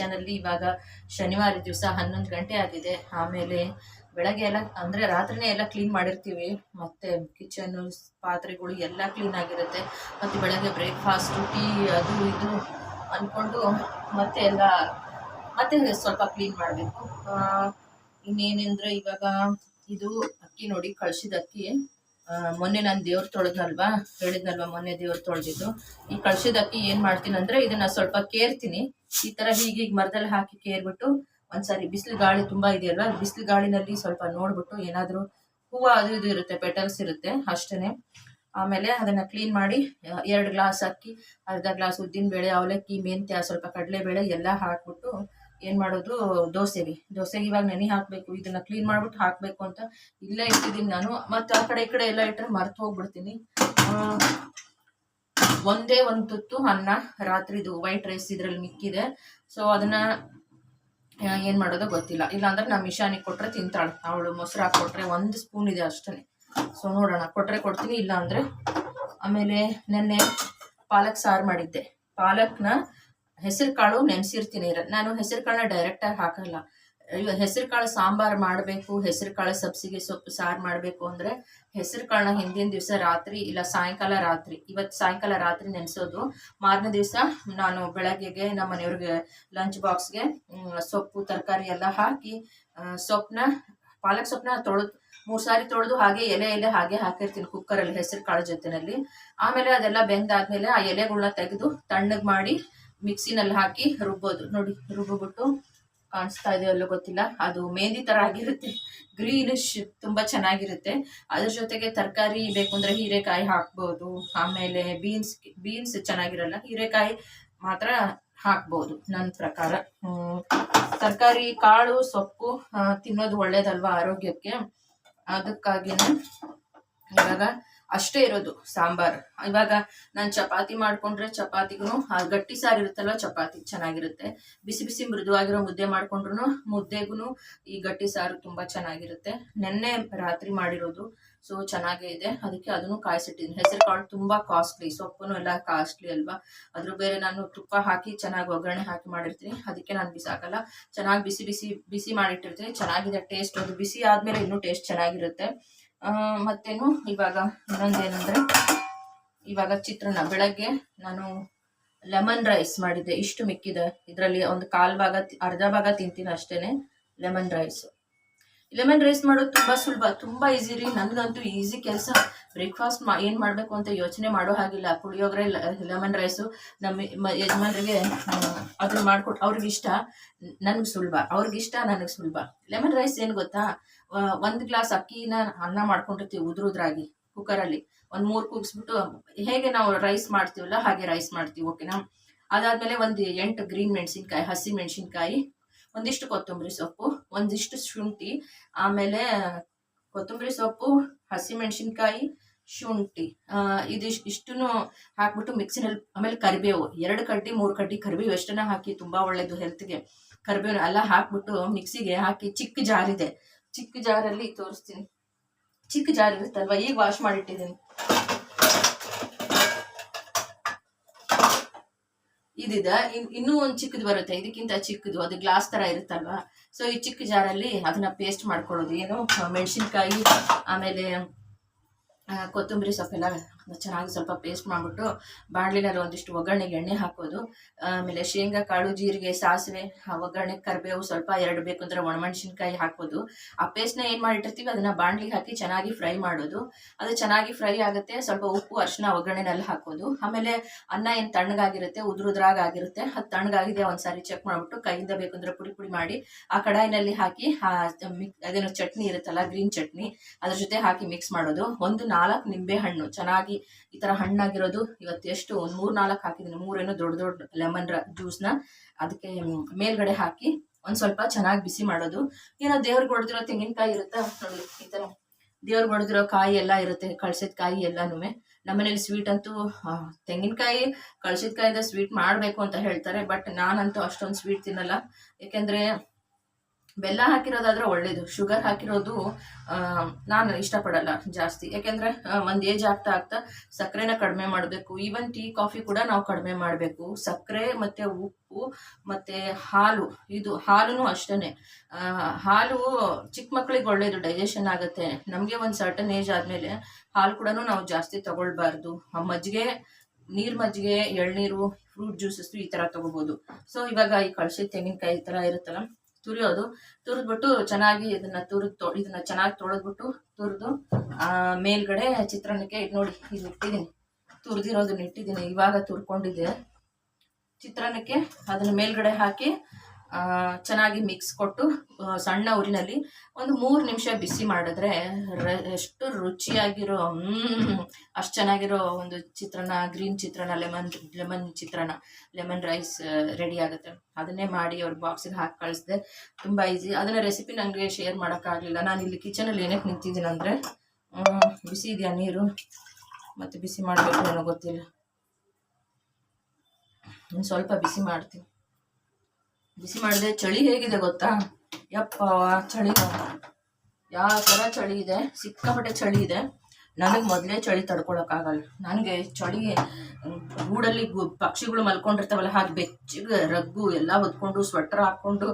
ಕಿಚನಲ್ಲಿ ಇವಾಗ ಶನಿವಾರ ದಿವಸ ಹನ್ನೊಂದು ಗಂಟೆ ಆಗಿದೆ. ಆಮೇಲೆ ಬೆಳಗ್ಗೆ ಎಲ್ಲ, ಅಂದರೆ ರಾತ್ರಿನೇ ಎಲ್ಲ ಕ್ಲೀನ್ ಮಾಡಿರ್ತೀವಿ. ಮತ್ತು ಕಿಚನ್ನು ಪಾತ್ರೆಗಳು ಎಲ್ಲ ಕ್ಲೀನ್ ಆಗಿರುತ್ತೆ. ಮತ್ತು ಬೆಳಗ್ಗೆ ಬ್ರೇಕ್ಫಾಸ್ಟು ಟೀ ಅದು ಇದು ಅಂದ್ಕೊಂಡು ಮತ್ತೆ ಎಲ್ಲ, ಮತ್ತೆ ಸ್ವಲ್ಪ ಕ್ಲೀನ್ ಮಾಡಬೇಕು. ಇನ್ನೇನೆಂದರೆ ಇವಾಗ ಇದು ಅಕ್ಕಿ ನೋಡಿ, ಕಳ್ಸಿದ ಅಕ್ಕಿ. ಮೊನ್ನೆ ನಾನು ದೇವ್ರ ತೊಳೆದ್ನಲ್ವಾ ಹೇಳಿದ್ನಲ್ವಾ ಮೊನ್ನೆ ದೇವ್ರ ತೊಳೆದಿದ್ದು? ಈ ಕಳ್ಸಿದ ಅಕ್ಕಿ ಏನು ಮಾಡ್ತೀನಿ ಅಂದ್ರೆ ಇದನ್ನ ಸ್ವಲ್ಪ ಕೇರ್ತೀನಿ. ಈ ತರ ಹೀಗೆ ಈಗ ಮರದಲ್ಲಿ ಹಾಕಿ ಕೇರ್ಬಿಟ್ಟು ಒಂದ್ಸಾರಿ ಬಿಸಿಲು ಗಾಳಿ ತುಂಬಾ ಇದೆಯಲ್ವಾ? ಬಿಸಿಲು ಗಾಳಿನಲ್ಲಿ ಸ್ವಲ್ಪ ನೋಡ್ಬಿಟ್ಟು ಏನಾದರೂ ಹೂವು ಅದು ಇದು ಇರುತ್ತೆ, ಪೆಟಲ್ಸ್ ಇರುತ್ತೆ ಅಷ್ಟೇನೆ. ಆಮೇಲೆ ಅದನ್ನ ಕ್ಲೀನ್ ಮಾಡಿ ಎರಡು ಗ್ಲಾಸ್ ಅಕ್ಕಿ, ಅರ್ಧ ಗ್ಲಾಸ್ ಉದ್ದಿನ ಬೇಳೆ ಅವಲಕ್ಕಿ, ಮೆಂತ್ಯ, ಸ್ವಲ್ಪ ಕಡಲೆಬೇಳೆ ಎಲ್ಲ ಹಾಕ್ಬಿಟ್ಟು ಏನು ಮಾಡೋದು? ದೋಸೆಗೆ ದೋಸೆಗೆ ಇವಾಗ ನೆನೆ ಹಾಕಬೇಕು. ಇದನ್ನು ಕ್ಲೀನ್ ಮಾಡ್ಬಿಟ್ಟು ಹಾಕಬೇಕು ಅಂತ ಇಲ್ಲೇ ಇಟ್ಟಿದ್ದೀನಿ ನಾನು. ಮತ್ತು ಆ ಕಡೆ ಈ ಕಡೆ ಎಲ್ಲ ಇಟ್ಟರೆ ಮರ್ತು ಹೋಗ್ಬಿಡ್ತೀನಿ. ಒಂದೇ ಒಂದು ತುತ್ತು ಅನ್ನ. ರಾತ್ರಿದು ವೈಟ್ ರೈಸ್ ಇದರಲ್ಲಿ ಮಿಕ್ಕಿದೆ. ಸೊ ಅದನ್ನ ಏನು ಮಾಡೋದು ಗೊತ್ತಿಲ್ಲ. ಇಲ್ಲಾಂದ್ರೆ ನಮ್ಮ ಮಿಶಾನಿಗೆ ಕೊಟ್ಟರೆ ತಿಂತಾಳೆ. ಅವಳು ಮೊಸರು ಹಾಕ್ಕೊಟ್ರೆ ಒಂದು ಸ್ಪೂನ್ ಇದೆ ಅಷ್ಟೇ. ಸೊ ನೋಡೋಣ. ಕೊಟ್ಟರೆ ಕೊಡ್ತೀನಿ ಇಲ್ಲ ಆಮೇಲೆ ನೆನ್ನೆ ಪಾಲಕ್ ಸಾರು ಮಾಡಿದ್ದೆ. ಪಾಲಕ್ನ ಹೆಸರು ಕಾಳು ನೆನೆಸಿರ್ತೀನಿ. ನಾನು ಹೆಸರು ಕಾಳನ್ನ ಡೈರೆಕ್ಟಾಗಿ ಹಾಕಲ್ಲ. ಹೆಸರು ಕಾಳು ಸಾಂಬಾರು ಮಾಡಬೇಕು, ಹೆಸರು ಕಾಳು ಸಬ್ಸಿಗೆ ಸೊಪ್ಪು, ಸಾರು ಮಾಡಬೇಕು ಅಂದರೆ ಹೆಸರು ಕಾಳನ್ನ ಹಿಂದಿನ ದಿವಸ ರಾತ್ರಿ ಇಲ್ಲ ಸಾಯಂಕಾಲ ರಾತ್ರಿ, ಇವತ್ತು ಸಾಯಂಕಾಲ ರಾತ್ರಿ ನೆನೆಸೋದು. ಮಾರನೇ ದಿವಸ ನಾನು ಬೆಳಗ್ಗೆಗೆ ನಮ್ಮ ಮನೆಯವ್ರಿಗೆ ಲಂಚ್ ಬಾಕ್ಸ್ಗೆ ಸೊಪ್ಪು, ತರಕಾರಿ ಎಲ್ಲ ಹಾಕಿ ಸೊಪ್ಪನ್ನ ಪಾಲಕ್ ಸೊಪ್ಪನ್ನ ತೊಳೆದು, ಮೂರು ಸಾರಿ ತೊಳೆದು ಹಾಗೆ ಎಲೆ ಎಲೆ ಹಾಗೆ ಹಾಕಿರ್ತೀನಿ ಕುಕ್ಕರಲ್ಲಿ ಹೆಸರು ಕಾಳು ಜೊತೆನಲ್ಲಿ. ಆಮೇಲೆ ಅದೆಲ್ಲ ಬೆಂದಾದ್ಮೇಲೆ ಆ ಎಲೆಗಳನ್ನ ತೆಗೆದು ತಣ್ಣಗೆ ಮಾಡಿ ಮಿಕ್ಸಿನಲ್ಲಿ ಹಾಕಿ ರುಬ್ಬೋದು. ನೋಡಿ, ರುಬ್ಬಿಬಿಟ್ಟು ಕಾಣಿಸ್ತಾ ಇದೆಯಲ್ಲೋ ಗೊತ್ತಿಲ್ಲ. ಅದು ಮೆಹಂದಿ ಥರ ಆಗಿರುತ್ತೆ. ಗ್ರೀನಿಶ್ ತುಂಬ ಚೆನ್ನಾಗಿರುತ್ತೆ. ಅದ್ರ ಜೊತೆಗೆ ತರಕಾರಿ ಬೇಕು ಅಂದರೆ ಹೀರೆಕಾಯಿ ಹಾಕ್ಬೋದು. ಆಮೇಲೆ ಬೀನ್ಸ್ ಬೀನ್ಸ್ ಚೆನ್ನಾಗಿರಲ್ಲ, ಹೀರೆಕಾಯಿ ಮಾತ್ರ ಹಾಕ್ಬೋದು. ನನ್ನ ಪ್ರಕಾರ. ತರಕಾರಿ ಕಾಳು, ಸೊಪ್ಪು ತಿನ್ನೋದು ಒಳ್ಳೇದಲ್ವಾ ಆರೋಗ್ಯಕ್ಕೆ? ಅದಕ್ಕಾಗಿನೇ ಇವಾಗ ಅಷ್ಟೇ ಇರೋದು, ಸಾಂಬಾರ್. ಇವಾಗ ನಾನು ಚಪಾತಿ ಮಾಡ್ಕೊಂಡ್ರೆ ಚಪಾತಿಗೂ ಗಟ್ಟಿ ಸಾರು ಇರುತ್ತಲ್ವ ಚಪಾತಿ, ಚೆನ್ನಾಗಿರುತ್ತೆ. ಬಿಸಿ ಬಿಸಿ ಮೃದುವಾಗಿರೋ ಮುದ್ದೆ ಮಾಡ್ಕೊಂಡ್ರು ಮುದ್ದೆಗೂ ಈ ಗಟ್ಟಿ ಸಾರು ತುಂಬಾ ಚೆನ್ನಾಗಿರುತ್ತೆ. ನೆನ್ನೆ ರಾತ್ರಿ ಮಾಡಿರೋದು, ಸೊ ಚೆನ್ನಾಗೇ ಇದೆ. ಅದಕ್ಕೆ ಅದನ್ನು ಕಾಯಿಸಿಟ್ಟಿದ್ದೀನಿ. ಹೆಸರು ಕಾಳು ತುಂಬಾ ಕಾಸ್ಟ್ಲಿ ಸೊಪ್ಪುನು ಎಲ್ಲ ಕಾಸ್ಟ್ಲಿ ಅಲ್ವಾ? ಅದ್ರ ಬೇರೆ ನಾನು ತುಪ್ಪ ಹಾಕಿ ಚೆನ್ನಾಗಿ ಒಗ್ಗರಣೆ ಹಾಕಿ ಮಾಡಿರ್ತೀನಿ. ಅದಕ್ಕೆ ನಾನು ಬಿಸಾಕಲ್ಲ ಚೆನ್ನಾಗಿ ಬಿಸಿ ಬಿಸಿ ಬಿಸಿ ಮಾಡಿಟ್ಟಿರ್ತೀನಿ. ಚೆನ್ನಾಗಿದೆ ಟೇಸ್ಟ್ ಅದು ಬಿಸಿ ಆದ್ಮೇಲೆ ಇನ್ನೂ ಟೇಸ್ಟ್ ಚೆನ್ನಾಗಿರುತ್ತೆ. ಮತ್ತೇನು? ಇವಾಗ ಇನ್ನೊಂದೇನೆಂದರೆ ಇವಾಗ ಚಿತ್ರಾನ್ನ. ಬೆಳಗ್ಗೆ ನಾನು ಲೆಮನ್ ರೈಸ್ ಮಾಡಿದ್ದೆ. ಇಷ್ಟು ಮಿಕ್ಕಿದೆ. ಇದರಲ್ಲಿ ಒಂದು ಕಾಲು ಭಾಗ, ಅರ್ಧ ಭಾಗ ತಿಂತೀನಿ ಅಷ್ಟೇ ಲೆಮನ್ ರೈಸ್. ಲೆಮನ್ ರೈಸ್ ಮಾಡೋದು ತುಂಬ ಸುಲಭ. ತುಂಬ ಈಸಿ ರೀ. ನನಗಂತೂ ಈಸಿ ಕೆಲಸ. ಬ್ರೇಕ್ಫಾಸ್ಟ್ ಮಾ ಏನು ಮಾಡಬೇಕು ಅಂತ ಯೋಚನೆ ಮಾಡೋ ಹಾಗಿಲ್ಲ. Puliyogare lemon rice. ನಮ್ಮ ಯಜಮಾನರಿಗೆ ಯಜಮಾನ್ರಿಗೆ ಅದನ್ನ ಮಾಡ್ಕೊಟ್ಟು ಅವ್ರಿಗಿಷ್ಟ. ನನಗೆ ಸುಲಭ. ಅವ್ರಿಗಿಷ್ಟ, ನನಗೆ ಸುಲಭ. ಲೆಮನ್ ರೈಸ್ ಏನು ಗೊತ್ತಾ? ಒಂದು ಗ್ಲಾಸ್ ಅಕ್ಕಿನ ಅನ್ನ ಮಾಡ್ಕೊಂಡಿರ್ತೀವಿ ಉದ್ರುದ್ರಾಗಿ ಕುಕ್ಕರಲ್ಲಿ ಒಂದು ಮೂರು ಕೂಗಿಸ್ಬಿಟ್ಟು ಹೇಗೆ ನಾವು ರೈಸ್ ಮಾಡ್ತೀವಲ್ಲ ಹಾಗೆ ರೈಸ್ ಮಾಡ್ತೀವಿ ಓಕೆನಾ ಅದಾದಮೇಲೆ ಒಂದು ಎಂಟು ಗ್ರೀನ್ ಮೆಣಸಿನ್ಕಾಯಿ, ಹಸಿ ಮೆಣಸಿನ್ಕಾಯಿ, ಒಂದಿಷ್ಟು ಕೊತ್ತಂಬರಿ ಸೊಪ್ಪು, ಒಂದಿಷ್ಟು ಶುಂಠಿ, ಆಮೇಲೆ ಕೊತ್ತಂಬರಿ ಸೊಪ್ಪು, ಹಸಿ ಮೆಣಸಿನ್ಕಾಯಿ, ಶುಂಠಿ ಇದಿಷ್ಟು ಇಷ್ಟನ್ನು ಹಾಕ್ಬಿಟ್ಟು ಮಿಕ್ಸಿನಲ್ಲಿ ಆಮೇಲೆ ಕರಿಬೇವು. ಎರಡು ಕಡ್ಡಿ, ಮೂರು ಕಡ್ಡಿ ಕರಿಬೇವು ಎಷ್ಟನ್ನ ಹಾಕಿ ತುಂಬ ಒಳ್ಳೆಯದು ಹೆಲ್ತ್ಗೆ ಕರಿಬೇವು ಎಲ್ಲ ಹಾಕ್ಬಿಟ್ಟು ಮಿಕ್ಸಿಗೆ ಹಾಕಿ ಚಿಕ್ಕ ಜಾರ್ ಇದೆ ಚಿಕ್ಕ ಜಾರಲ್ಲಿ ತೋರಿಸ್ತೀನಿ. ಚಿಕ್ಕ ಜಾರ್ ಇರುತ್ತಲ್ವಾ? ಈಗ ವಾಶ್ ಮಾಡಿಟ್ಟಿದ್ದೀನಿ. ಇದಿದ? ಇನ್- ಇನ್ನೂ ಒಂದು ಚಿಕ್ಕದು ಬರುತ್ತೆ. ಇದಕ್ಕಿಂತ ಚಿಕ್ಕದು. ಅದು ಗ್ಲಾಸ್ ತರ ಇರುತ್ತಲ್ವಾ? ಸೊ ಈ ಚಿಕ್ಕ ಜಾರಲ್ಲಿ ಅದನ್ನ ಪೇಸ್ಟ್ ಮಾಡ್ಕೊಳ್ಳೋದು. ಏನು? ಮೆಣಸಿನ್ಕಾಯಿ, ಆಮೇಲೆ ಕೊತ್ತಂಬರಿ ಸೊಪ್ಪೆಲ್ಲ ಚೆನ್ನಾಗಿ ಸ್ವಲ್ಪ ಪೇಸ್ಟ್ ಮಾಡಿಬಿಟ್ಟು ಬಾಣಲಿನಲ್ಲಿ ಒಂದಿಷ್ಟು ಒಗ್ಗರಣೆಗೆ ಎಣ್ಣೆ ಹಾಕೋದು. ಆಮೇಲೆ ಶೇಂಗಾ, ಕಾಳು, ಜೀರಿಗೆ, ಸಾಸಿವೆ, ಆ ಒಗ್ಗರಣೆ, ಕರಿಬೇವು ಸ್ವಲ್ಪ ಎರಡು ಬೇಕು ಅಂದರೆ ಒಣಮೆಣಸಿನ್ಕಾಯಿ ಹಾಕೋದು ಆ ಪೇಸ್ಟ್ನ ಏನು ಮಾಡಿಟ್ಟಿರ್ತೀವಿ? ಅದನ್ನು ಬಾಣಲಿಗೆ ಹಾಕಿ ಚೆನ್ನಾಗಿ ಫ್ರೈ ಮಾಡೋದು. ಅದು ಚೆನ್ನಾಗಿ ಫ್ರೈ ಆಗುತ್ತೆ. ಸ್ವಲ್ಪ ಉಪ್ಪು ಅರಿಶಿನ ಒಗ್ಗರಣೆನಲ್ಲಿ ಹಾಕೋದು. ಆಮೇಲೆ ಅನ್ನ ಏನು ತಣ್ಣಗಾಗಿರುತ್ತೆ? ಉದುರುದ್ರಾಗ ಆಗಿರುತ್ತೆ ಅದು ತಣ್ಣಗಾಗಿದೆ, ಒಂದ್ಸಾರಿ ಚೆಕ್ ಮಾಡಿಬಿಟ್ಟು ಕೈಯಿಂದ ಬೇಕಂದ್ರೆ ಪುಡಿ ಪುಡಿ ಮಾಡಿ ಆ ಕಡಾಯಿನಲ್ಲಿ ಹಾಕಿ ಅದೇನೋ ಚಟ್ನಿ ಇರುತ್ತಲ್ಲ ಗ್ರೀನ್ ಚಟ್ನಿ, ಅದ್ರ ಜೊತೆ ಹಾಕಿ ಮಿಕ್ಸ್ ಮಾಡೋದು. ಒಂದು ನಾಲ್ಕು ನಿಂಬೆ ಹಣ್ಣು ಚೆನ್ನಾಗಿ ಈ ತರ ಹಣ್ಣಾಗಿರೋದು. ಇವತ್ತು ಎಷ್ಟು? ಒಂದು ಮೂರು ನಾಲ್ಕು ಹಾಕಿದ್ದೀನಿ. ಮೂರೇನೋ ದೊಡ್ಡ ದೊಡ್ಡ ಲೆಮನ್ ಜ್ಯೂಸ್ನ ಅದಕ್ಕೆ ಮೇಲ್ಗಡೆ ಹಾಕಿ ಒಂದ್ ಸ್ವಲ್ಪ ಚೆನ್ನಾಗಿ ಬಿಸಿ ಮಾಡೋದು. ಏನೋ ದೇವ್ರಿಗೆ ಹೊಡೆದಿರೋ ತೆಂಗಿನಕಾಯಿ ಇರುತ್ತಾ? ನೋಡಿ ಈ ತರ. ದೇವ್ರಿಗೆ ಹೊಡೆದಿರೋ ಕಾಯಿ ಎಲ್ಲ ಇರುತ್ತೆ, ಕಳ್ಸಿದ ಕಾಯಿ ಎಲ್ಲನೂ ನಮ್ಮನೇಲಿ ಸ್ವೀಟ್ ಅಂತೂ ತೆಂಗಿನಕಾಯಿ, ಕಳ್ಸಿದ ಕಾಯಿಂದ ಸ್ವೀಟ್ ಮಾಡಬೇಕು ಅಂತ ಹೇಳ್ತಾರೆ. ಬಟ್ ನಾನಂತೂ ಅಷ್ಟೊಂದು ಸ್ವೀಟ್ ತಿನ್ನಲ್ಲ. ಯಾಕೆಂದರೆ ಬೆಲ್ಲ ಹಾಕಿರೋದಾದ್ರೆ ಒಳ್ಳೇದು. ಶುಗರ್ ಹಾಕಿರೋದು ನಾನು ಇಷ್ಟಪಡಲ್ಲ ಜಾಸ್ತಿ. ಯಾಕೆಂದ್ರೆ ಒಂದು ಏಜ್ ಆಗ್ತಾ ಆಗ್ತಾ ಸಕ್ಕರೆನ ಕಡಿಮೆ ಮಾಡಬೇಕು. ಈವನ್ ಟೀ ಕಾಫಿ ಕೂಡ ನಾವು ಕಡಿಮೆ ಮಾಡಬೇಕು. ಸಕ್ಕರೆ ಮತ್ತೆ ಉಪ್ಪು ಮತ್ತೆ ಹಾಲು. ಇದು ಹಾಲು ಅಷ್ಟೇ ಹಾಲು ಚಿಕ್ಕ ಮಕ್ಕಳಿಗೆ ಒಳ್ಳೇದು. ಡೈಜೆಷನ್ ಆಗುತ್ತೆ. ನಮಗೆ ಒಂದು ಸರ್ಟನ್ ಏಜ್ ಆದಮೇಲೆ ಹಾಲು ಕೂಡ ನಾವು ಜಾಸ್ತಿ ತಗೊಳ್ಬಾರ್ದು. ಆ, ಮಜ್ಜಿಗೆ, ನೀರ್ ಮಜ್ಜಿಗೆ, ಎಳ್ನೀರು ಫ್ರೂಟ್ ಜ್ಯೂಸಸ್ ಈ ತರ ತಗೋಬಹುದು ಸೊ ಇವಾಗ ಈ ಕಳಸಿ ತೆಂಗಿನಕಾಯಿ ಈ ತರ ಇರುತ್ತಲ್ಲ ತುರಿಯೋದು. ತುರಿದ್ಬಿಟ್ಟು ಚೆನ್ನಾಗಿ ಇದನ್ನ ತುರಿದು ಇದನ್ನ ಚೆನ್ನಾಗಿ ತೊಳೆದ್ಬಿಟ್ಟು ತುರಿದು, ಆ, ಮೇಲ್ಗಡೆ ಚಿತ್ರಾನ್ನಕ್ಕೆ ಇದು ನೋಡಿ, ಇದು ಇಟ್ಟಿದ್ದೀನಿ ತುರಿದಿರೋದನ್ನ ಇಟ್ಟಿದ್ದೀನಿ ಇವಾಗ ತುರ್ಕೊಂಡಿದ್ದೆ. ಚಿತ್ರಾನ್ನಕ್ಕೆ ಅದನ್ನ ಮೇಲ್ಗಡೆ ಹಾಕಿ ಚೆನ್ನಾಗಿ ಮಿಕ್ಸ್ ಕೊಟ್ಟು ಸಣ್ಣ ಊರಿನಲ್ಲಿ ಒಂದು ಮೂರು ನಿಮಿಷ ಬಿಸಿ ಮಾಡಿದ್ರೆ ಎಷ್ಟು ರುಚಿಯಾಗಿರೋ ಅಷ್ಟು ಚೆನ್ನಾಗಿರೋ ಒಂದು chitranna green chitranna lemon lemon chitranna lemon rice ready ಆಗುತ್ತೆ. ಅದನ್ನೇ ಮಾಡಿ ಅವ್ರ ಬಾಕ್ಸಿಗೆ ಹಾಕಿ ಕಳಿಸಿದೆ. ತುಂಬ ಈಸಿ ಅದನ್ನ ರೆಸಿಪಿ ನನಗೆ ಶೇರ್ ಮಾಡೋಕ್ಕಾಗಲಿಲ್ಲ. ನಾನು ಇಲ್ಲಿ ಕಿಚನಲ್ಲಿ ಏನಕ್ಕೆ ನಿಂತಿದ್ದೀನಿ ಅಂದರೆ ಬಿಸಿ ಇದೆಯಾ ನೀರು? ಮತ್ತು ಬಿಸಿ ಮಾಡಬೇಕು ನನಗೆ ಗೊತ್ತಿಲ್ಲ. ಇನ್ನು ಸ್ವಲ್ಪ ಬಿಸಿ ಮಾಡ್ತೀನಿ. ಬಿಸಿ ಮಾಡಿದೆ. ಚಳಿ ಹೇಗಿದೆ ಗೊತ್ತಾ? ಯಪ್ಪ, ಚಳಿ ಯಾವ ಥರ ಚಳಿ ಇದೆ? ಸಿಕ್ಕಾಪಟ್ಟೆ ಚಳಿ ಇದೆ. ನನಗೆ ಮೊದಲೇ ಚಳಿ ತಡ್ಕೊಳಕ್ಕಾಗಲ್ಲ ನನಗೆ ಚಳಿ ಗೂಡಲ್ಲಿ ಪಕ್ಷಿಗಳು ಮಲ್ಕೊಂಡಿರ್ತಾವಲ್ಲ, ಹಾಗೆ ಬೆಚ್ಚಗೆ ರಗ್ಗು ಎಲ್ಲ ಹೊತ್ಕೊಂಡು ಸ್ವೆಟರ್ ಹಾಕ್ಕೊಂಡು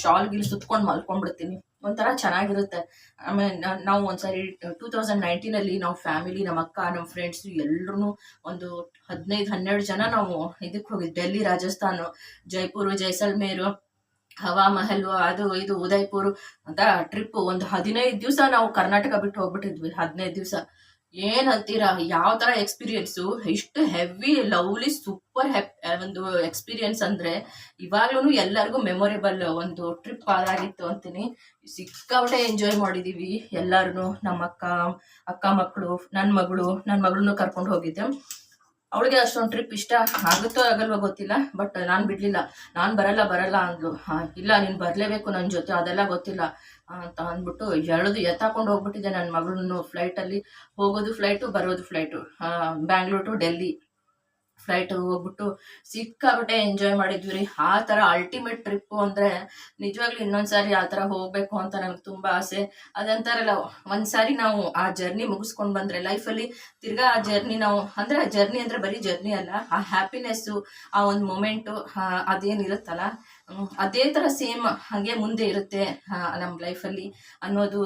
ಶಾಲ್ ಗಿಲ್ ಸುತ್ಕೊಂಡು ಮಲ್ಕೊಂಡ್ಬಿಡ್ತೀನಿ. ಒಂಥರ ಚೆನ್ನಾಗಿರುತ್ತೆ. ಆಮೇಲೆ ನಾವು ಒಂದ್ಸರಿ ಟೂ ತೌಸಂಡ್ ನೈನ್ಟೀನಲ್ಲಿ ನಾವು ಫ್ಯಾಮಿಲಿ, ನಮ್ಮ ಅಕ್ಕ, ನಮ್ಮ ಫ್ರೆಂಡ್ಸ್ ಎಲ್ಲರೂ ಒಂದು ಹದಿನೈದು, ಹನ್ನೆರಡು ಜನ ನಾವು ಇದಕ್ಕೆ ಹೋಗಿದ್ವಿ ಡೆಲ್ಲಿ, ರಾಜಸ್ಥಾನ್, ಜೈಪುರ್, ಜೈಸಲ್ಮೇರು, ಹವಾ ಮಹಲ್, ಅದು ಇದು, ಉದಯ್ಪುರ್ ಅಂತ ಟ್ರಿಪ್ ಒಂದು ಹದಿನೈದು ದಿವಸ ನಾವು ಕರ್ನಾಟಕ ಬಿಟ್ಟು ಹೋಗ್ಬಿಟ್ಟಿದ್ವಿ, ಹದಿನೈದು ದಿವಸ. ಏನ್ ಅಂತೀರಾ? ಯಾವ ತರ ಎಕ್ಸ್ಪೀರಿಯನ್ಸು ಇಷ್ಟು ಹೆವಿ ಲವ್ಲಿ ಸೂಪರ್ ಹೆಪ್ ಒಂದು ಎಕ್ಸ್ಪೀರಿಯನ್ಸ್ ಅಂದ್ರೆ ಇವಾಗ್ಲೂ ಎಲ್ಲರಿಗೂ ಮೆಮೊರೇಬಲ್ ಒಂದು ಟ್ರಿಪ್ ಆದಾಗಿತ್ತು ಅಂತೀನಿ. ಸಿಕ್ಕಾಪಟ್ಟೆ ಎಂಜಾಯ್ ಮಾಡಿದೀವಿ ಎಲ್ಲಾರು ನಮ್ಮ ಅಕ್ಕ ಅಕ್ಕ ಮಕ್ಕಳು ನನ್ನ ಮಗಳು ನನ್ನ ಮಗಳನ್ನೂ ಕರ್ಕೊಂಡು ಹೋಗಿದ್ದೆ. ಅವಳಿಗೆ ಅಷ್ಟೊಂದು ಟ್ರಿಪ್ ಇಷ್ಟ ಆಗುತ್ತೋ ಆಗಲ್ವೋ ಗೊತ್ತಿಲ್ಲ ಬಟ್ ನಾನು ಬಿಡ್ಲಿಲ್ಲ. ನಾನು ಬರಲ್ಲ ಬರಲ್ಲ ಅಂದ್ಲು. ಇಲ್ಲ, ನೀನು ಬರಲೇಬೇಕು ನನ್ನ ಜೊತೆ, ಅದೆಲ್ಲ ಗೊತ್ತಿಲ್ಲ. ಅಂತ ಅಂದ್ಬಿಟ್ಟು ಎಳೆದು ಎತ್ತಾಕೊಂಡು ಹೋಗ್ಬಿಟ್ಟಿದೆ ನನ್ನ ಮಗಳನ್ನು ಫ್ಲೈಟಲ್ಲಿ ಹೋಗೋದು ಫ್ಲೈಟು ಬರೋದು flight Bangalore to Delhi flight ಹೋಗ್ಬಿಟ್ಟು ಸಿಕ್ಕಾಬಿಟ್ಟೆ ಎಂಜಾಯ್ ಮಾಡಿದ್ವಿ ರೀ. ಆ ಥರ ಅಲ್ಟಿಮೇಟ್ ಟ್ರಿಪ್ಪು ಅಂದರೆ ನಿಜವಾಗ್ಲೂ ಇನ್ನೊಂದ್ಸಾರಿ ಆ ಥರ ಹೋಗಬೇಕು ಅಂತ ನನಗೆ ತುಂಬ ಆಸೆ. ಅದಂತಾರಲ್ಲ, ಒಂದ್ಸಾರಿ ನಾವು ಆ ಜರ್ನಿ ಮುಗಿಸ್ಕೊಂಡು ಬಂದರೆ ಲೈಫಲ್ಲಿ ತಿರ್ಗಾ ಆ ಜರ್ನಿ ನಾವು, ಅಂದರೆ ಆ ಜರ್ನಿ ಅಂದರೆ ಬರೀ ಜರ್ನಿ ಅಲ್ಲ, ಆ ಹ್ಯಾಪಿನೆಸ್ಸು ಆ ಒಂದು ಮೊಮೆಂಟು ಅದೇನಿರುತ್ತಲ್ಲ ಅದೇ ಥರ ಸೇಮ್ ಹಾಗೆ ಮುಂದೆ ಇರುತ್ತೆ ನಮ್ಮ ಲೈಫಲ್ಲಿ ಅನ್ನೋದು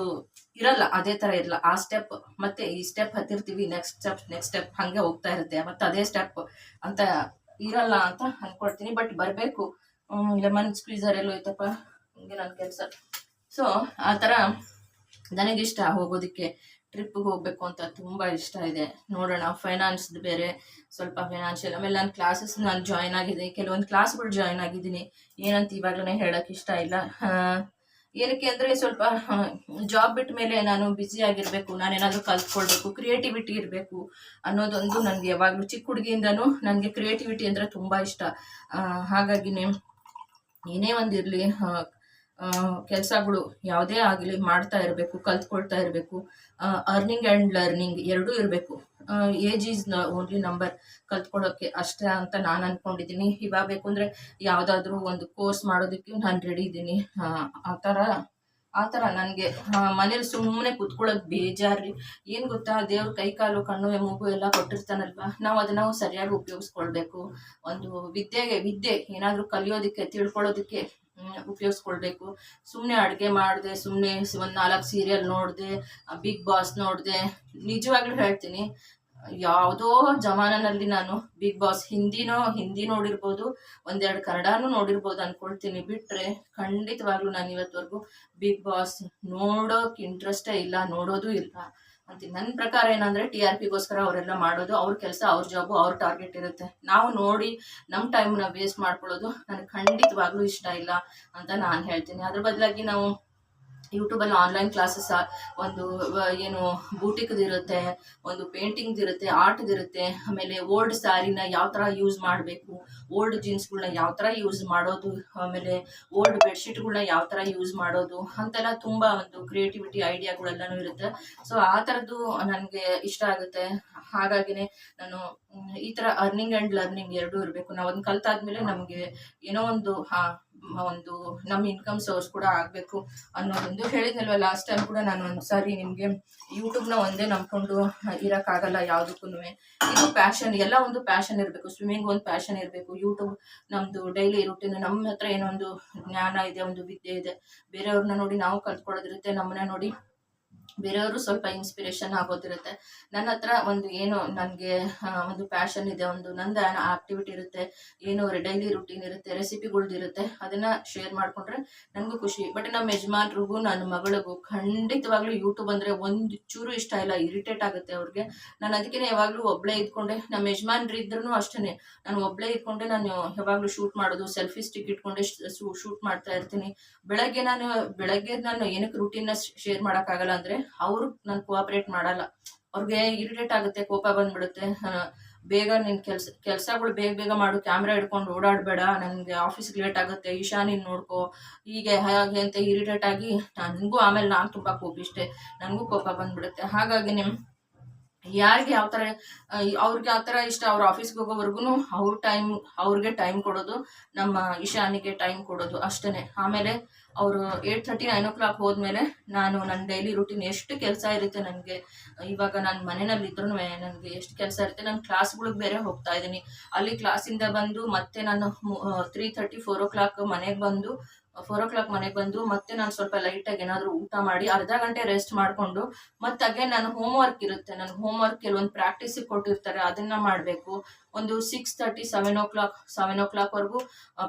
ಇರಲ್ಲ, ಅದೇ ಥರ ಇರಲ್ಲ. ಆ ಸ್ಟೆಪ್ ಮತ್ತೆ ಈ ಸ್ಟೆಪ್ ಹತ್ತಿರ್ತೀವಿ ನೆಕ್ಸ್ಟ್ ಸ್ಟೆಪ್ ನೆಕ್ಸ್ಟ್ ಸ್ಟೆಪ್ ಹಾಗೆ ಹೋಗ್ತಾ ಇರುತ್ತೆ. ಮತ್ತೆ ಅದೇ ಸ್ಟೆಪ್ ಅಂತ ಇರಲ್ಲ ಅಂತ ಅನ್ಕೊಳ್ತೀನಿ. ಬಟ್ ಬರಬೇಕು. ಲೆಮನ್ ಸ್ಕ್ವೀಸರ್ ಎಲ್ಲೋ ಹೋಯ್ತಪ್ಪ? ಹಂಗೆ ನನ್ನ ಕೆಲಸ. ಸೊ ಆ ಥರ ನನಗಿಷ್ಟ ಹೋಗೋದಕ್ಕೆ. ಟ್ರಿಪ್ಗೆ ಹೋಗಬೇಕು ಅಂತ ತುಂಬ ಇಷ್ಟ ಇದೆ. ನೋಡೋಣ ಫೈನಾನ್ಸ್ದು ಬೇರೆ, ಸ್ವಲ್ಪ ಫೈನಾನ್ಷಿಯಲ್ ಆಮೇಲೆ ನಾನು ಕ್ಲಾಸಸ್ ನಾನು ಜಾಯ್ನ್ ಆಗಿದೆ ಕೆಲವೊಂದು ಕ್ಲಾಸ್ಗಳು ಜಾಯ್ನ್ ಆಗಿದ್ದೀನಿ. ಏನಂತ ಇವಾಗಲೇ ಹೇಳೋಕ್ಕೆ ಇಷ್ಟ ಇಲ್ಲ. ಏನಕ್ಕೆ ಅಂದರೆ ಸ್ವಲ್ಪ ಜಾಬ್ ಬಿಟ್ಟ ಮೇಲೆ ನಾನು ಬ್ಯುಸಿ ಆಗಿರಬೇಕು. ನಾನೇನಾದರೂ ಕಲ್ತ್ಕೊಳ್ಬೇಕು ಕ್ರಿಯೇಟಿವಿಟಿ ಇರಬೇಕು ಅನ್ನೋದೊಂದು ನನಗೆ ಯಾವಾಗಲೂ ಚಿಕ್ಕ ಹುಡುಗಿಯಿಂದನೂ ನನಗೆ ಕ್ರಿಯೇಟಿವಿಟಿ ಅಂದರೆ ತುಂಬ ಇಷ್ಟ. ಹಾಗಾಗಿ ಏನೇ ಒಂದಿರಲಿ ಕೆಲಸಗಳು ಯಾವುದೇ ಆಗಲಿ ಮಾಡ್ತಾ ಇರಬೇಕು, ಕಲ್ತ್ಕೊಳ್ತಾ ಇರಬೇಕು ಅರ್ನಿಂಗ್ ಆ್ಯಂಡ್ ಲರ್ನಿಂಗ್ ಎರಡೂ ಇರಬೇಕು. ಏಜ್ ಈಸ್ ಓನ್ಲಿ ನಂಬರ್ ಕಲ್ತ್ಕೊಳ್ಳೋಕ್ಕೆ ಅಷ್ಟೇ ಅಂತ ನಾನು ಅಂದ್ಕೊಂಡಿದ್ದೀನಿ ಇವಾಗ ಬೇಕು ಅಂದರೆ ಯಾವುದಾದ್ರೂ ಒಂದು ಕೋರ್ಸ್ ಮಾಡೋದಕ್ಕೆ ನಾನು ರೆಡಿ ಇದ್ದೀನಿ. ಆ ಥರ ಆ ಥರ ನನಗೆ. ಮನೇಲಿ ಸುಮ್ಮನೆ ಕೂತ್ಕೊಳ್ಳೋಕೆ ಬೇಜಾರ್ರಿ. ಏನು ಗೊತ್ತಾ, ದೇವ್ರ ಕೈ ಕಾಲು, ಕಣ್ಣು, ಮೂಗು ಎಲ್ಲ ಕೊಟ್ಟಿರ್ತಾನಲ್ವ? ನಾವು ಅದನ್ನು ಸರಿಯಾಗಿ ಉಪಯೋಗಿಸ್ಕೊಳ್ಬೇಕು. ಒಂದು ವಿದ್ಯೆಗೆ, ವಿದ್ಯೆ ಏನಾದರೂ ಕಲಿಯೋದಕ್ಕೆ ತಿಳ್ಕೊಳ್ಳೋದಕ್ಕೆ ಉಪಯೋಗಿಸ್ಕೊಳ್ಬೇಕು ಸುಮ್ಮನೆ ಅಡುಗೆ ಮಾಡಿದೆ ಸುಮ್ಮನೆ ಒಂದು ನಾಲ್ಕು ಸೀರಿಯಲ್ ನೋಡಿದೆ ಬಿಗ್ ಬಾಸ್ ನೋಡಿದೆ. ನಿಜವಾಗ್ಲೂ ಹೇಳ್ತೀನಿ, ಯಾವುದೋ ಜಮಾನನಲ್ಲಿ ನಾನು ಬಿಗ್ ಬಾಸ್ ಹಿಂದಿನೋ, ಹಿಂದಿ ನೋಡಿರ್ಬೋದು, ಒಂದೆರಡು ಕನ್ನಡನೂ ನೋಡಿರ್ಬೋದು ಅನ್ಕೊಳ್ತೀನಿ. ಬಿಟ್ರೆ ಖಂಡಿತವಾಗ್ಲೂ ನಾನು ಇವತ್ತವರೆಗೂ ಬಿಗ್ ಬಾಸ್ ನೋಡೋಕೆ ಇಂಟ್ರೆಸ್ಟೇ ಇಲ್ಲ, ನೋಡೋದು ಇಲ್ಲ. ಅಂತ. ನನ್ನ ಪ್ರಕಾರ ಏನಂದ್ರೆ ಟಿ ಆರ್ ಪಿಗೋಸ್ಕರ ಅವರೆಲ್ಲ ಮಾಡೋದು, ಅವ್ರ ಕೆಲಸ ಅವ್ರ ಜಾಬು ಅವ್ರ ಟಾರ್ಗೆಟ್ ಇರುತ್ತೆ. ನಾವು ನೋಡಿ ನಮ್ಮ ಟೈಮ್ನ ವೇಸ್ಟ್ ಮಾಡ್ಕೊಳ್ಳೋದು, ನನಗೆ ಖಂಡಿತವಾಗ್ಲೂ ಇಷ್ಟ ಇಲ್ಲ ಅಂತ ನಾನು ಹೇಳ್ತೀನಿ. ಅದ್ರ ಬದಲಾಗಿ ನಾವು ಯೂಟ್ಯೂಬಲ್ಲಿ ಆನ್ಲೈನ್ ಕ್ಲಾಸಸ್, ಒಂದು ಏನು ಬೂಟಿಕ್ದು ಇರುತ್ತೆ ಒಂದು ಪೇಂಟಿಂಗ್ದು ಇರುತ್ತೆ ಆರ್ಟ್ದು ಇರುತ್ತೆ ಆಮೇಲೆ ಓಲ್ಡ್ ಸ್ಯಾರಿನ ಯಾವ ಥರ ಯೂಸ್ ಮಾಡಬೇಕು, ಓಲ್ಡ್ ಜೀನ್ಸ್ಗಳ್ನ ಯಾವ ಥರ ಯೂಸ್ ಮಾಡೋದು, ಆಮೇಲೆ ಓಲ್ಡ್ ಬೆಡ್ಶೀಟ್ಗಳ್ನ ಯಾವ ಥರ ಯೂಸ್ ಮಾಡೋದು, ಅಂತೆಲ್ಲ ತುಂಬ ಒಂದು ಕ್ರಿಯೇಟಿವಿಟಿ ಐಡಿಯಾಗಳೆಲ್ಲನೂ ಇರುತ್ತೆ. ಸೊ, ಆ ಥರದ್ದು ನನಗೆ ಇಷ್ಟ ಆಗುತ್ತೆ. ಹಾಗಾಗಿನೇ ನಾನು, ಈ ಥರ ಅರ್ನಿಂಗ್ ಆ್ಯಂಡ್ ಲರ್ನಿಂಗ್ ಎರಡೂ ಇರಬೇಕು. ನಾವು ಅದನ್ನ ಕಲ್ತಾದ್ಮೇಲೆ ನಮಗೆ ಏನೋ ಒಂದು, ಹಾ ಒಂದು ನಮ್ಮ ಇನ್ಕಮ್ ಸೋರ್ಸ್ ಕೂಡ ಆಗಬೇಕು ಅನ್ನೋದೊಂದು ಹೇಳಿದ್ನಲ್ವ ಲಾಸ್ಟ್ ಟೈಮ್ ಕೂಡ ನಾನು ಒಂದು ಸಾರಿ ನಿಮಗೆ ಯೂಟ್ಯೂಬ್ನ ಒಂದೇ ನಂಬ್ಕೊಂಡು ಇರೋಕ್ಕಾಗಲ್ಲ ಯಾವುದಕ್ಕೂ ಇದು ಪ್ಯಾಷನ್ ಎಲ್ಲ ಒಂದು ಪ್ಯಾಷನ್ ಇರಬೇಕು. ಸ್ವಿಮ್ಮಿಂಗ್ ಒಂದು ಪ್ಯಾಷನ್ ಇರಬೇಕು. ಯೂಟ್ಯೂಬ್ ನಮ್ಮದು ಡೈಲಿ ರುಟೀನ್ ನಮ್ಮ ಹತ್ರ ಏನೋ ಒಂದು ಜ್ಞಾನ ಇದೆ, ಒಂದು ವಿದ್ಯೆ ಇದೆ. ಬೇರೆಯವ್ರನ್ನ ನೋಡಿ ನಾವು ಕಲ್ತ್ಕೊಳ್ಳೋದಿರುತ್ತೆ ನಮ್ಮನ್ನ ನೋಡಿ ಬೇರೆಯವರು ಸ್ವಲ್ಪ ಇನ್ಸ್ಪಿರೇಷನ್ ಆಗೋದಿರುತ್ತೆ. ನನ್ನ ಹತ್ರ ಒಂದು ಏನು ನನಗೆ ಒಂದು ಪ್ಯಾಷನ್ ಇದೆ, ಒಂದು ನಂದು ಆಕ್ಟಿವಿಟಿ ಇರುತ್ತೆ, ಏನು ಡೈಲಿ ರುಟೀನ್ ಇರುತ್ತೆ ರೆಸಿಪಿಗಳ್ದು ಇರುತ್ತೆ ಅದನ್ನ ಶೇರ್ ಮಾಡ್ಕೊಂಡ್ರೆ ನನಗೂ ಖುಷಿ. ಬಟ್ ನಮ್ಮ ಯಜಮಾನ್ರಿಗೂ ನನ್ನ ಮಗಳಿಗೂ ಖಂಡಿತವಾಗ್ಲೂ ಯೂಟ್ಯೂಬ್ ಅಂದ್ರೆ ಒಂದು ಚೂರು ಇಷ್ಟ ಇಲ್ಲ ಇರಿಟೇಟ್ ಆಗುತ್ತೆ ಅವ್ರಿಗೆ. ನಾನು ಅದಕ್ಕೆ ಯಾವಾಗಲೂ ಒಬ್ಬಳೇ ಇದ್ಕೊಂಡೆ ನಮ್ಮ ಯಜಮಾನ್ರು ಇದ್ರೂ ಅಷ್ಟೇ ನಾನು ಒಬ್ಬಳೇ ಇದ್ಕೊಂಡೆ, ನಾನು ಯಾವಾಗಲೂ ಶೂಟ್ ಮಾಡೋದು ಸೆಲ್ಫಿ ಸ್ಟಿಕ್ ಇಟ್ಕೊಂಡೆ ಶೂಟ್ ಮಾಡ್ತಾ ಇರ್ತೀನಿ. ಬೆಳಗ್ಗೆ ನಾನು ಬೆಳಗ್ಗೆ ನಾನು ಏನಕ್ಕೆ ರುಟೀನ್ನ ಶೇರ್ ಮಾಡೋಕ್ಕಾಗಲ್ಲ ಅಂದರೆ ಅವರು ನಾನು ಕೋಆಪ್ರೇಟ್ ಮಾಡಲ್ಲ. ಅವ್ರಿಗೆ ಇರಿಟೇಟ್ ಆಗುತ್ತೆ, ಕೋಪ ಬಂದ್ಬಿಡುತ್ತೆ. ಬೇಗ ನಿನ್ ಕೆಲಸ, ಕೆಲಸಗಳು ಬೇಗ ಬೇಗ ಮಾಡು ಕ್ಯಾಮ್ರಾ ಹಿಡ್ಕೊಂಡು ಓಡಾಡಬೇಡ ನನಗೆ ಆಫೀಸ್ಗೆ ಲೇಟ್ ಆಗುತ್ತೆ, ಈಶಾ ನೀನು ನೋಡ್ಕೋ. ಹೀಗೆ, ಹಾಗೆ ಅಂತ ಇರಿಟೇಟ್ ಆಗಿ ನನಗೂ ಆಮೇಲೆ ನಾನು ಕೋಪ ಇಷ್ಟೆ ನನಗೂ ಕೋಪ ಬಂದ್ಬಿಡುತ್ತೆ. ಹಾಗಾಗಿ ನಿಮ್, ಯಾರಿಗೆ ಯಾವ ತರ ಅವ್ರಿಗೆ ಯಾವ ತರ ಇಷ್ಟ, ಅವ್ರ ಆಫೀಸ್ಗೆ ಹೋಗೋವರೆಗೂ ಅವ್ರ ಟೈಮ್ ಅವ್ರಿಗೆ ಟೈಮ್ ಕೊಡೋದು, ನಮ್ಮ ಇಶಾನಿಗೆ ಟೈಮ್ ಕೊಡೋದು ಅಷ್ಟೇನೆ. ಆಮೇಲೆ ಅವರು eight thirty nine o'clock ಹೋದ್ಮೇಲೆ ನಾನು ನನ್ನ ಡೈಲಿ ರುಟೀನ್ ಎಷ್ಟು ಕೆಲಸ ಇರುತ್ತೆ ನನಗೆ, ಇವಾಗ ನಾನು ಮನೆಯಲ್ಲಿ ಇದ್ರೂ ನನಗೆ ಎಷ್ಟು ಕೆಲಸ ಇರುತ್ತೆ, ನಾನು ಕ್ಲಾಸ್ಗಳಿಗೆ ಬೇರೆ ಹೋಗ್ತಾ ಇದ್ದೀನಿ. ಅಲ್ಲಿ ಕ್ಲಾಸಿಂದ ಬಂದು ಮತ್ತೆ ನಾನು three thirty four o'clock ಮನೆಗೆ ಬಂದು ಫೋರ್ ಓ ಕ್ಲಾಕ್ ಮನೆಗೆ ಬಂದು ಮತ್ತೆ ನಾನು ಸ್ವಲ್ಪ ಲೈಟಾಗಿ ಏನಾದರೂ ಊಟ ಮಾಡಿ ಅರ್ಧ ಗಂಟೆ ರೆಸ್ಟ್ ಮಾಡಿಕೊಂಡು ಮತ್ತೆ ಅಗೇನ್ ನಾನು ಹೋಮ್ ವರ್ಕ್ ಇರುತ್ತೆ. ನನ್ನ ಹೋಮ್ ವರ್ಕ್ ಕೆಲವೊಂದು ಪ್ರಾಕ್ಟೀಸಿಗೆ ಕೊಟ್ಟಿರ್ತಾರೆ, ಅದನ್ನ ಮಾಡಬೇಕು. ಒಂದು six thirty seven o'clock seven ಓ ಕ್ಲಾಕ್ವರೆಗೂ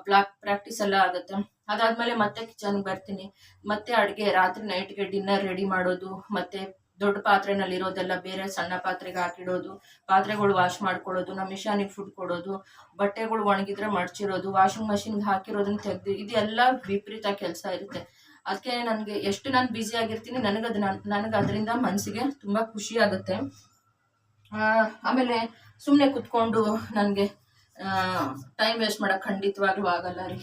ಪ್ಲಾಕ್ ಪ್ರಾಕ್ಟೀಸ್ ಎಲ್ಲ ಆಗುತ್ತೆ. ಅದಾದಮೇಲೆ ಮತ್ತೆ ಕಿಚನ್ಗೆ ಬರ್ತೀನಿ. ಮತ್ತೆ ಅಡುಗೆ, ರಾತ್ರಿ ನೈಟ್ಗೆ ಡಿನ್ನರ್ ರೆಡಿ ಮಾಡೋದು, ಮತ್ತೆ ದೊಡ್ಡ ಪಾತ್ರೆನಲ್ಲಿ ಇರೋದೆಲ್ಲ ಬೇರೆ ಸಣ್ಣ ಪಾತ್ರೆಗೆ ಹಾಕಿಡೋದು, ಪಾತ್ರೆಗಳು ವಾಶ್ ಮಾಡ್ಕೊಳ್ಳೋದು ನಮ್ಮ ಮಿಷಾನಿಗೆ ಫುಡ್ ಕೊಡೋದು, ಬಟ್ಟೆಗಳು ಒಣಗಿದ್ರೆ ಮಡ್ಚಿರೋದು ವಾಷಿಂಗ್ ಮಷಿನ್ಗೆ ಹಾಕಿರೋದನ್ನ ತೆಗೆದು, ಇದೆಲ್ಲ ವಿಪರೀತ ಕೆಲಸ ಇರುತ್ತೆ. ಅದಕ್ಕೆ ನನಗೆ ಎಷ್ಟು ನಾನು ಬ್ಯುಸಿ ಆಗಿರ್ತೀನಿ ನನಗದು ನನಗೆ ಅದರಿಂದ ಮನಸ್ಸಿಗೆ ತುಂಬ ಖುಷಿ ಆಗುತ್ತೆ. ಆಮೇಲೆ ಸುಮ್ಮನೆ ಕುತ್ಕೊಂಡು ನನಗೆ ಟೈಮ್ ವೇಸ್ಟ್ ಮಾಡೋಕೆ ಖಂಡಿತವಾಗ್ಲೂ ಆಗಲ್ಲ ರೀ.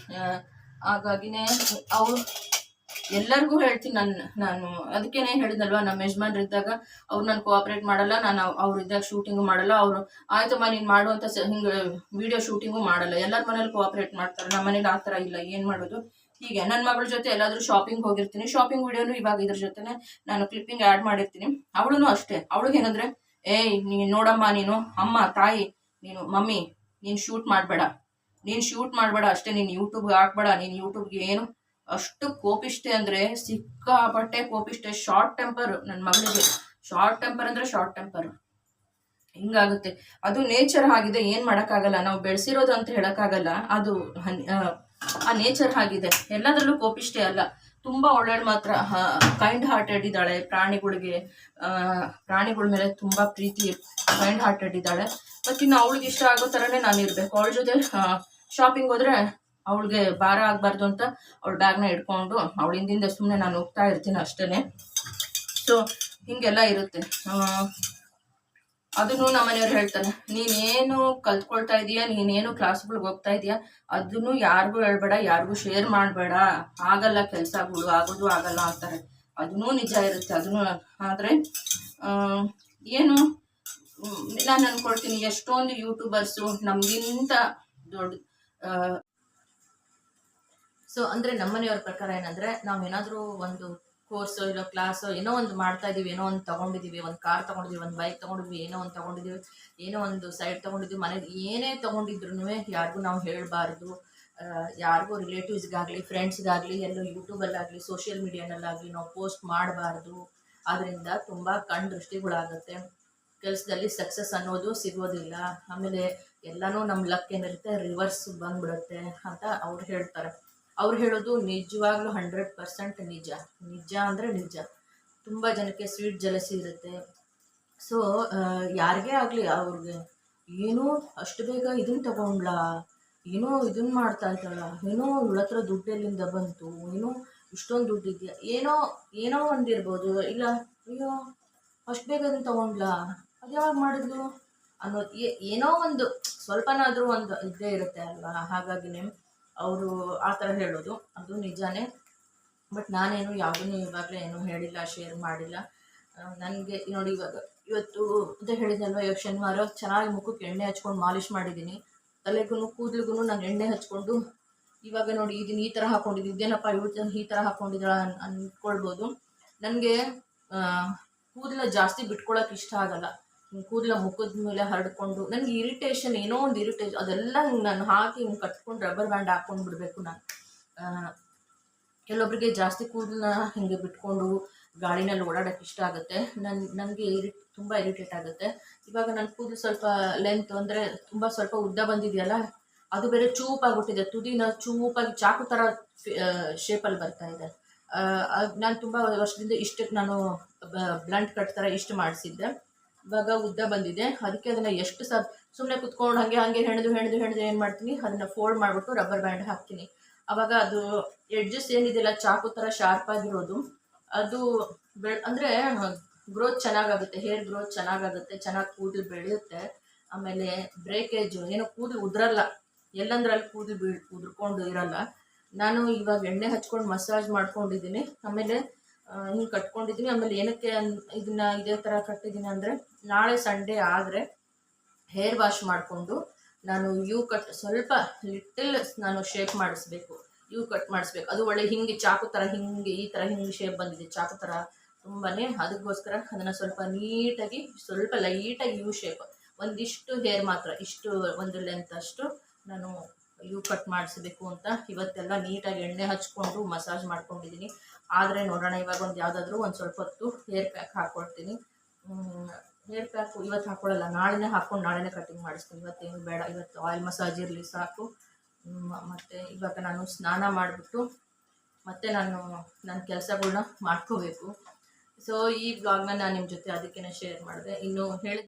ಹಾಗಾಗಿನೇ ಅವ್ರು ಎಲ್ಲರಿಗೂ ಹೇಳ್ತೀನಿ ನಾನು ನಾನು ಅದಕ್ಕೇನೆ ಹೇಳಿದ್ನಲ್ವಾ, ನಮ್ಮ ಯಜಮಾನ್ರು ಇದ್ದಾಗ ಅವ್ರು ನಾನು ಕೋಆಪ್ರೇಟ್ ಮಾಡಲ್ಲ, ನಾನು ಅವ್ರು ಇದ್ದಾಗ ಶೂಟಿಂಗು ಮಾಡಲ್ಲ, ಅವರು ಆಯ್ತಮ್ಮ, ನೀನು ಮಾಡುವಂಥ ಹಿಂಗೆ ವಿಡಿಯೋ ಶೂಟಿಂಗು ಮಾಡಲ್ಲ, ಎಲ್ಲರ ಮನೇಲಿ ಕೋಆಪ್ರೇಟ್ ಮಾಡ್ತಾರೆ, ನಮ್ಮ ಮನೇಲಿ ಆ ಥರ ಇಲ್ಲ, ಏನು ಮಾಡೋದು? ಹೀಗೆ ನನ್ನ ಮಗಳ ಜೊತೆ ಎಲ್ಲಾದರೂ ಶಾಪಿಂಗ್ ಹೋಗಿರ್ತೀನಿ ಶಾಪಿಂಗ್ ವಿಡಿಯೋನು ಇವಾಗ ಇದ್ರ ಜೊತೆನೆ ನಾನು ಕ್ಲಿಪ್ಪಿಂಗ್ ಆ್ಯಡ್ ಮಾಡಿರ್ತೀನಿ ಅವಳು ಅಷ್ಟೇ, ಅವಳಿಗೆ ಏನಂದ್ರೆ, ಏಯ್, ನೀನು ನೋಡಮ್ಮ ನೀನು, ಅಮ್ಮ, ತಾಯಿ, ನೀನು, ಮಮ್ಮಿ, ನೀನು ಶೂಟ್ ಮಾಡಬೇಡ ನೀನು ಶೂಟ್ ಮಾಡಬೇಡ ಅಷ್ಟೇ ನೀನು ಯೂಟ್ಯೂಬ್ಗೆ ಹಾಕ್ಬೇಡ ನೀನು ಯೂಟ್ಯೂಬ್ಗೆ ಏನು ಅಷ್ಟು ಕೋಪಿಷ್ಟೆ ಅಂದರೆ ಸಿಕ್ಕಾಪಟ್ಟೆ ಕೋಪಿಷ್ಟೆ. ಶಾರ್ಟ್ ಟೆಂಪರ್ ನನ್ನ ಮಗಳಿಗೆ. ಶಾರ್ಟ್ ಟೆಂಪರ್ ಅಂದರೆ ಶಾರ್ಟ್ ಟೆಂಪರ್ ಹಿಂಗಾಗುತ್ತೆ. ಅದು ನೇಚರ್ ಆಗಿದೆ ಏನು ಮಾಡೋಕ್ಕಾಗಲ್ಲ. ನಾವು ಬೆಳೆಸಿರೋದು ಅಂತ ಹೇಳೋಕ್ಕಾಗಲ್ಲ. ಅದು ಆ, ನೇಚರ್ ಆಗಿದೆ ಎಲ್ಲದರಲ್ಲೂ ಕೋಪಿಷ್ಟೆ ಅಲ್ಲ. ತುಂಬ ಒಳ್ಳೆ ಮಾತ್ರ. ಕೈಂಡ್ ಹಾರ್ಟೆಡ್ ಇದ್ದಾಳೆ. ಪ್ರಾಣಿಗಳಿಗೆ ಪ್ರಾಣಿಗಳ ಮೇಲೆ ತುಂಬ ಪ್ರೀತಿ ಕೈಂಡ್ ಹಾರ್ಟೆಡ್ ಇದ್ದಾಳೆ. ಮತ್ತು ಇನ್ನು ಅವಳಿಗೆ ಇಷ್ಟ ಆಗೋ ಥರನೇ ನಾನು ಇರಬೇಕು. ಅವಳ ಜೊತೆ ಶಾಪಿಂಗ್ ಹೋದ್ರೆ ಅವಳಿಗೆ ಭಾರ ಆಗಬಾರ್ದು ಅಂತ ಅವಳ ಬ್ಯಾಗ್ನ ಇಟ್ಕೊಂಡು ಅವಳ ಹಿಂದಿಂದ ಸುಮ್ಮನೆ ನಾನು ಹೋಗ್ತಾ ಇರ್ತೀನಿ ಅಷ್ಟೇ ಸೊ ಹೀಗೆಲ್ಲ ಇರುತ್ತೆ. ಅದನ್ನು ನಮ್ಮ ಮನೆಯವ್ರು ಹೇಳ್ತಾರೆ. ನೀನೇನು ಕಲ್ತ್ಕೊಳ್ತಾ ಇದೀಯ? ನೀನೇನು ಕ್ಲಾಸ್ಗಳಿಗೆ ಹೋಗ್ತಾ ಇದೀಯ? ಅದನ್ನು ಯಾರಿಗೂ ಹೇಳ್ಬೇಡ, ಯಾರಿಗೂ ಶೇರ್ ಮಾಡಬೇಡ. ಆಗಲ್ಲ ಕೆಲಸಗಳು, ಆಗೋದು ಆಗಲ್ಲ ಅಂತಾರೆ. ಅದನ್ನೂ ನಿಜ ಇರುತ್ತೆ. ಅದನ್ನು ಆದರೆ ಏನು ನಾನು ಅನ್ಕೊಳ್ತೀನಿ ಎಷ್ಟೊಂದು ಯೂಟ್ಯೂಬರ್ಸು ನಮಗಿಂತ ದೊಡ್ಡ ಸೊ ಅಂದರೆ ನಮ್ಮನೆಯವ್ರ ಪ್ರಕಾರ ಏನಂದ್ರೆ ನಾವು ಏನಾದರೂ ಒಂದು ಕೋರ್ಸು ಇಲ್ಲ ಕ್ಲಾಸು ಏನೋ ಒಂದು ಮಾಡ್ತಾ ಇದೀವಿ, ಏನೋ ಒಂದು ತೊಗೊಂಡಿದ್ದೀವಿ ಒಂದು ಕಾರ್ ತೊಗೊಂಡಿದ್ದೀವಿ ಒಂದು ಬೈಕ್ ತೊಗೊಂಡಿದ್ವಿ, ಏನೋ ಒಂದು ತೊಗೊಂಡಿದ್ದೀವಿ ಏನೋ ಒಂದು ಸೈಡ್ ತೊಗೊಂಡಿದ್ದೀವಿ ಮನೆ ಏನೇ ತೊಗೊಂಡಿದ್ರು ಯಾರಿಗೂ ನಾವು ಹೇಳಬಾರ್ದು. ಯಾರಿಗೂ ರಿಲೇಟಿವ್ಸ್ಗಾಗಲಿ ಫ್ರೆಂಡ್ಸ್ಗಾಗಲಿ ಎಲ್ಲೋ ಯೂಟ್ಯೂಬಲ್ಲಾಗಲಿ ಸೋಷಿಯಲ್ ಮೀಡಿಯಾನಲ್ಲಾಗಲಿ ನಾವು ಪೋಸ್ಟ್ ಮಾಡಬಾರ್ದು. ಅದರಿಂದ ತುಂಬ ಕಣ್ ದೃಷ್ಟಿಗಳಾಗುತ್ತೆ ಕೆಲಸದಲ್ಲಿ ಸಕ್ಸಸ್ ಅನ್ನೋದು ಸಿಗೋದಿಲ್ಲ. ಆಮೇಲೆ ಎಲ್ಲನೂ ನಮ್ಮ ಲಕ್ ಏನಿರುತ್ತೆ ರಿವರ್ಸ್ ಬಂದ್ಬಿಡುತ್ತೆ ಅಂತ ಅವ್ರು ಹೇಳ್ತಾರೆ. ಅವ್ರು ಹೇಳೋದು ನಿಜವಾಗ್ಲೂ ಹಂಡ್ರೆಡ್ ಪರ್ಸೆಂಟ್ ನಿಜ. ನಿಜ ಅಂದರೆ ನಿಜ. ತುಂಬ ಜನಕ್ಕೆ ಸ್ವೀಟ್ ಜಲಸಿ ಇರುತ್ತೆ. ಸೊ ಯಾರಿಗೇ ಆಗಲಿ ಅವ್ರಿಗೆ, ಏನೂ ಅಷ್ಟು ಬೇಗ ಇದನ್ನು ತಗೊಂಡ್ಲಾ? ಏನೋ ಇದನ್ನು ಮಾಡ್ತಾ ಇದ್ದಾಳ? ಏನೋ ಇವಳ ಹತ್ರ ದುಡ್ಡು ಎಲ್ಲಿಂದ ಬಂತು? ಏನೋ ಇಷ್ಟೊಂದು ದುಡ್ಡು ಇದೆಯಾ? ಏನೋ ಏನೋ ಒಂದಿರ್ಬೋದು. ಇಲ್ಲ, ಅಯ್ಯೋ, ಅಷ್ಟು ಬೇಗ ಅದನ್ನು ತಗೊಂಡ್ಲಾ? ಅದು ಯಾವಾಗ ಮಾಡಿದ್ಲು? ಅನ್ನೋದು ಏನೋ ಒಂದು ಸ್ವಲ್ಪನಾದರೂ ಒಂದು ಇದೇ ಇರುತ್ತೆ ಅಲ್ವಾ? ಹಾಗಾಗಿನೇ ಅವರು ಆ ಥರ ಹೇಳೋದು. ಅದು ನಿಜಾನೇ. ಬಟ್ ನಾನೇನು ಯಾವುದನ್ನು ಇವಾಗಲೇ ಏನೂ ಹೇಳಿಲ್ಲ, ಶೇರ್ ಮಾಡಿಲ್ಲ. ನನಗೆ ನೋಡಿ ಇವಾಗ ಇವತ್ತು ಅಂತ ಹೇಳಿದ್ನಲ್ವ, ಇವಾಗ ಶನಿವಾರ ಚೆನ್ನಾಗಿ ಮುಖಕ್ಕೆ ಎಣ್ಣೆ ಹಚ್ಕೊಂಡು ಮಾಲಿಶ್ ಮಾಡಿದ್ದೀನಿ. ತಲೆಗೂ ಕೂದಲಿಗೂ ನಾನು ಎಣ್ಣೆ ಹಚ್ಕೊಂಡು ಇವಾಗ ನೋಡಿ ಇದನ್ನ ಈ ಥರ ಹಾಕೊಂಡಿದ್ದು ಇದೇನಪ್ಪ ಇವತ್ತು ಈ ಥರ ಹಾಕೊಂಡಿದ್ದಾಳ ಅನ್ ಅಂದ್ಕೊಳ್ಬೋದು ನನಗೆ ಕೂದಲ ಜಾಸ್ತಿ ಬಿಟ್ಕೊಳಕ್ಕೆ ಇಷ್ಟ ಆಗಲ್ಲ. ಕೂದಲ ಮುಖದ ಮೇಲೆ ಹರಡ್ಕೊಂಡು ನನಗೆ ಇರಿಟೇಷನ್ ಏನೋ ಒಂದು ಇರಿಟೇಷನ್ ಅದೆಲ್ಲ ಹಿಂಗೆ ನಾನು ಹಾಕಿ ಹಿಂಗೆ ಕಟ್ಕೊಂಡು ರಬ್ಬರ್ ಬ್ಯಾಂಡ್ ಹಾಕ್ಕೊಂಡು ಬಿಡಬೇಕು ನಾನು. ಕೆಲವೊಬ್ಬರಿಗೆ ಜಾಸ್ತಿ ಕೂದಲನ್ನ ಹಿಂಗೆ ಬಿಟ್ಕೊಂಡು ಗಾಳಿನಲ್ಲಿ ಓಡಾಡೋಕ್ಕೆ ಇಷ್ಟ ಆಗುತ್ತೆ. ನನ್ನ ನನಗೆ ಇರಿ, ತುಂಬ ಇರಿಟೇಟ್ ಆಗುತ್ತೆ. ಇವಾಗ ನನ್ನ ಕೂದಲು ಸ್ವಲ್ಪ ಲೆಂತ್ ಅಂದರೆ ತುಂಬ ಸ್ವಲ್ಪ ಉದ್ದ ಬಂದಿದೆಯಲ್ಲ, ಅದು ಬೇರೆ ಚೂಪಾಗ್ಬಿಟ್ಟಿದೆ ತುದಿನ ಚೂಪಾಗಿ ಚಾಕು ಥರ ಶೇಪಲ್ಲಿ ಬರ್ತಾ ಇದೆ. ನಾನು ತುಂಬ ವರ್ಷದಿಂದ ಇಷ್ಟಕ್ಕೆ ನಾನು ಬ್ಲಂಟ್ ಕಟ್ ಥರ ಇಷ್ಟು ಮಾಡಿಸಿದ್ದೆ. ಇವಾಗ ಉದ್ದ ಬಂದಿದೆ. ಅದಕ್ಕೆ ಅದನ್ನು ಎಷ್ಟು ಸ ಸುಮ್ಮನೆ ಕುತ್ಕೊಂಡು ಹಾಗೆ ಹಾಗೆ ಹೆಣೆದು, ಹೆಣ್ದು ಹೆಣ್ದು ಏನು ಮಾಡ್ತೀನಿ? ಅದನ್ನು ಫೋಲ್ಡ್ ಮಾಡಿಬಿಟ್ಟು ರಬ್ಬರ್ ಬ್ಯಾಂಡ್ ಹಾಕ್ತೀನಿ. ಆವಾಗ ಅದು ಎಡ್ಜಸ್ ಏನಿದೆಯಲ್ಲ, ಚಾಕು ಥರ ಶಾರ್ಪ್ ಆಗಿರೋದು, ಅದು ಬೆ, ಅಂದರೆ ಗ್ರೋತ್ ಚೆನ್ನಾಗಾಗುತ್ತೆ. ಹೇರ್ ಗ್ರೋತ್ ಚೆನ್ನಾಗಾಗುತ್ತೆ. ಚೆನ್ನಾಗಿ ಕೂದಲು ಬೆಳೆಯುತ್ತೆ. ಆಮೇಲೆ ಬ್ರೇಕೇಜು ಏನೋ ಕೂದಲು ಉದ್ರಲ್ಲ. ಎಲ್ಲಂದ್ರಲ್ಲಿ ಕೂದಲು ಬೀಳ್, ಉದ್ರಕೊಂಡು ಇರಲ್ಲ. ನಾನು ಇವಾಗ ಎಣ್ಣೆ ಹಚ್ಕೊಂಡು ಮಸಾಜ್ ಮಾಡ್ಕೊಂಡಿದ್ದೀನಿ. ಆಮೇಲೆ ಹಿಂಗೆ ಕಟ್ಕೊಂಡಿದ್ದೀನಿ ಆಮೇಲೆ ಏನಕ್ಕೆ ಇದನ್ನ ಇದೇ ಥರ ಕಟ್ಟಿದ್ದೀನಿ ಅಂದರೆ, ನಾಳೆ ಸಂಡೇ ಆದರೆ ಹೇರ್ ವಾಶ್ ಮಾಡಿಕೊಂಡು ನಾನು ಯೂ ಕಟ್ ಸ್ವಲ್ಪ ಲಿಟಲ್ ನಾನು ಶೇಪ್ ಮಾಡಿಸ್ಬೇಕು. ಯೂ ಕಟ್ ಮಾಡಿಸ್ಬೇಕು. ಅದು ಒಳ್ಳೆ ಹಿಂಗೆ ಚಾಕು ಥರ ಹಿಂಗೆ, ಈ ಥರ ಹಿಂಗೆ ಶೇಪ್ ಬಂದಿದೆ. ಚಾಕು ಥರ ತುಂಬಾ ಅದಕ್ಕೋಸ್ಕರ ಅದನ್ನು ಸ್ವಲ್ಪ ನೀಟಾಗಿ, ಸ್ವಲ್ಪ ಲೈಟಾಗಿ ಯೂ ಶೇಪ್ ಒಂದಿಷ್ಟು ಹೇರ್ ಮಾತ್ರ, ಇಷ್ಟು ಒಂದು ಲೆಂತ್ ಅಷ್ಟು ನಾನು ಯೂ ಕಟ್ ಮಾಡಿಸ್ಬೇಕು ಅಂತ ಇವತ್ತೆಲ್ಲ ನೀಟಾಗಿ ಎಣ್ಣೆ ಹಚ್ಕೊಂಡು ಮಸಾಜ್ ಮಾಡ್ಕೊಂಡಿದ್ದೀನಿ ಆದರೆ ನೋಡೋಣ, ಇವಾಗ ಒಂದು ಯಾವುದಾದ್ರೂ ಒಂದು ಸ್ವಲ್ಪ ಹೊತ್ತು ಹೇರ್ ಪ್ಯಾಕ್ ಹಾಕ್ಕೊಳ್ತೀನಿ ಹೇರ್ ಪ್ಯಾಕು ಇವತ್ತು ಹಾಕ್ಕೊಳ್ಳಲ್ಲ ನಾಳೆನೇ ಹಾಕ್ಕೊಂಡು ನಾಳೆನೇ ಕಟಿಂಗ್ ಮಾಡಿಸ್ತೀನಿ. ಇವತ್ತೇನು ಬೇಡ, ಇವತ್ತು ಆಯಿಲ್ ಮಸಾಜ್ ಇರಲಿ ಸಾಕು. ಮತ್ತು ಇವಾಗ ನಾನು ಸ್ನಾನ ಮಾಡಿಬಿಟ್ಟು ಮತ್ತೆ ನಾನು ನನ್ನ ಕೆಲಸಗಳ್ನ ಮಾಡ್ಕೋಬೇಕು. ಸೊ ಈ ಬ್ಲಾಗ್ನ ನಾನು ನಿಮ್ಮ ಜೊತೆ ಅದಕ್ಕೇ ಶೇರ್ ಮಾಡಿದೆ. ಇನ್ನು ಹೇಳಿ